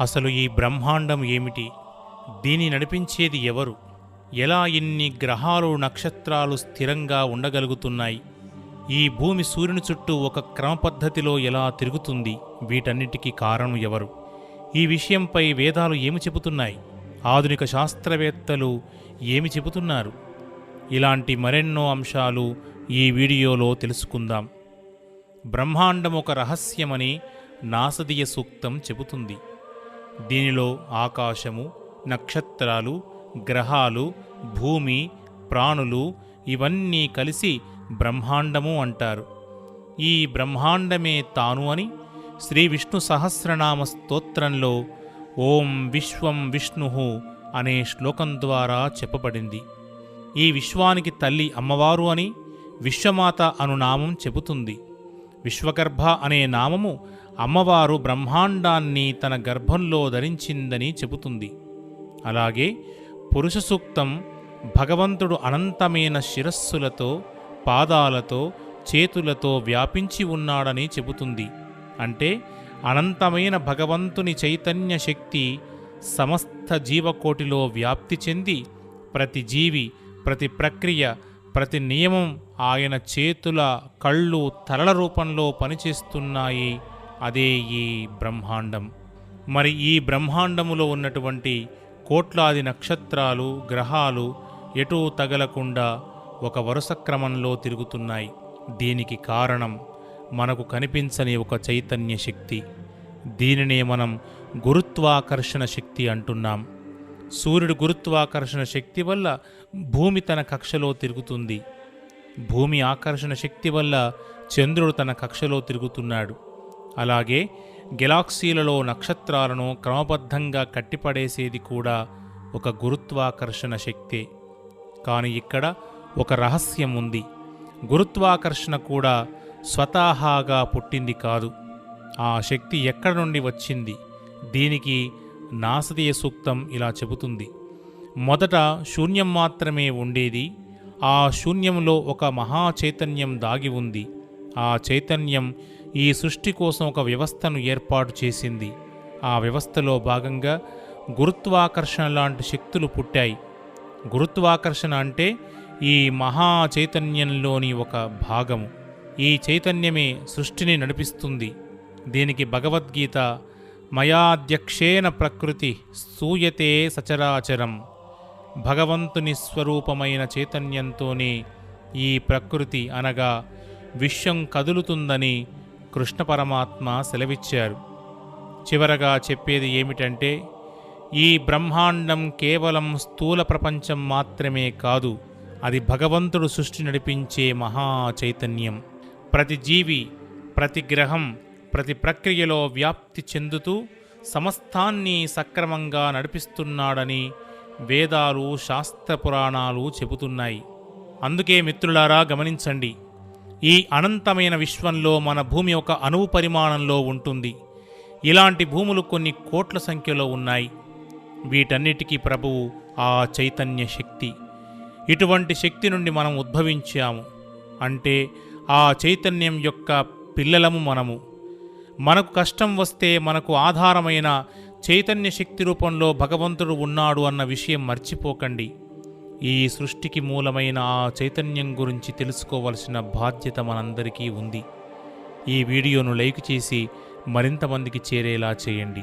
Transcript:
అసలు ఈ బ్రహ్మాండం ఏమిటి? దీని నడిపించేది ఎవరు? ఎలా ఇన్ని గ్రహాలు నక్షత్రాలు స్థిరంగా ఉండగలుగుతున్నాయి? ఈ భూమి సూర్యుని చుట్టూ ఒక క్రమపద్ధతిలో ఎలా తిరుగుతుంది? వీటన్నిటికీ కారణం ఎవరు? ఈ విషయంపై వేదాలు ఏమి చెబుతున్నాయి? ఆధునిక శాస్త్రవేత్తలు ఏమి చెబుతున్నారు? ఇలాంటి మరెన్నో అంశాలు ఈ వీడియోలో తెలుసుకుందాం. బ్రహ్మాండం ఒక రహస్యమని నాసదీయ సూక్తం చెబుతుంది. దీనిలో ఆకాశము నక్షత్రాలు గ్రహాలు భూమి ప్రాణులు ఇవన్నీ కలిసి బ్రహ్మాండము అంటారు. ఈ బ్రహ్మాండమే తాను అని శ్రీ విష్ణు సహస్రనామ స్తోత్రంలో ఓం విశ్వం విష్ణు అనే శ్లోకం ద్వారా చెప్పబడింది. ఈ విశ్వానికి తల్లి అమ్మవారు అని విశ్వమాత అను నామం చెబుతుంది. విశ్వగర్భ అనే నామము అమ్మవారు బ్రహ్మాండాన్ని తన గర్భంలో ధరించిందని చెబుతుంది. అలాగే పురుష సూక్తం భగవంతుడు అనంతమైన శిరస్సులతో పాదాలతో చేతులతో వ్యాపించి ఉన్నాడని చెబుతుంది. అంటే అనంతమైన భగవంతుని చైతన్య శక్తి సమస్త జీవకోటిలో వ్యాప్తి చెంది ప్రతి జీవి ప్రతి ప్రక్రియ ప్రతి నియమం ఆయన చేతుల కళ్ళు తలల రూపంలో పనిచేస్తున్నాయి. అదే ఈ బ్రహ్మాండం. మరి ఈ బ్రహ్మాండములో ఉన్నటువంటి కోట్లాది నక్షత్రాలు గ్రహాలు ఎటూ తగలకుండా ఒక వరుస క్రమంలో తిరుగుతున్నాయి. దీనికి కారణం మనకు కనిపించని ఒక చైతన్య శక్తి. దీనినే మనం గురుత్వాకర్షణ శక్తి అంటున్నాం. సూర్యుడు గురుత్వాకర్షణ శక్తి వల్ల భూమి తన కక్షలో తిరుగుతుంది. భూమి ఆకర్షణ శక్తి వల్ల చంద్రుడు తన కక్షలో తిరుగుతున్నాడు. అలాగే గెలాక్సీలలో నక్షత్రాలను క్రమబద్ధంగా కట్టిపడేసేది కూడా ఒక గురుత్వాకర్షణ శక్తే. కానీ ఇక్కడ ఒక రహస్యం ఉంది. గురుత్వాకర్షణ కూడా స్వతహాగా పుట్టింది కాదు. ఆ శక్తి ఎక్కడ నుండి వచ్చింది? దీనికి నాసదీయ సూక్తం ఇలా చెబుతుంది. మొదట శూన్యం మాత్రమే ఉండేది. ఆ శూన్యంలో ఒక మహా చైతన్యం దాగి ఉంది. ఆ చైతన్యం ఈ సృష్టి కోసం ఒక వ్యవస్థను ఏర్పాటు చేసింది. ఆ వ్యవస్థలో భాగంగా గురుత్వాకర్షణ లాంటి శక్తులు పుట్టాయి. గురుత్వాకర్షణ అంటే ఈ మహా చైతన్యంలోని ఒక భాగము. ఈ చైతన్యమే సృష్టిని నడిపిస్తుంది. దీనికి భగవద్గీత మయాధ్యక్షేన ప్రకృతి సూయతే సచరాచరం. భగవంతుని స్వరూపమైన చైతన్యంతోనే ఈ ప్రకృతి అనగా విశ్వం కదులుతుందని కృష్ణ పరమాత్మ సెలవిచ్చారు. చివరగా చెప్పేది ఏమిటంటే ఈ బ్రహ్మాండం కేవలం స్థూల ప్రపంచం మాత్రమే కాదు అది భగవంతుడు సృష్టి నడిపించే మహా చైతన్యం. ప్రతి జీవి ప్రతి గ్రహం ప్రతి ప్రక్రియలో వ్యాప్తి చెందుతూ సమస్తాన్ని సక్రమంగా నడిపిస్తున్నాడని వేదాలు శాస్త్ర పురాణాలు చెబుతున్నాయి. అందుకే మిత్రులారా గమనించండి ఈ అనంతమైన విశ్వంలో మన భూమి ఒక అణువు పరిమాణంలో ఉంటుంది. ఇలాంటి భూములు కొన్ని కోట్ల సంఖ్యలో ఉన్నాయి. వీటన్నిటికీ ప్రభువు ఆ చైతన్య శక్తి. ఇటువంటి శక్తి నుండి మనం ఉద్భవించాము. అంటే ఆ చైతన్యం యొక్క పిల్లలము మనము. మనకు కష్టం వస్తే మనకు ఆధారమైన చైతన్య శక్తి రూపంలో భగవంతుడు ఉన్నాడు అన్న విషయం మర్చిపోకండి. ఈ సృష్టికి మూలమైన ఆ చైతన్యం గురించి తెలుసుకోవలసిన బాధ్యత మనందరికీ ఉంది. ఈ వీడియోను లైక్ చేసి మరింతమందికి చేరేలా చేయండి.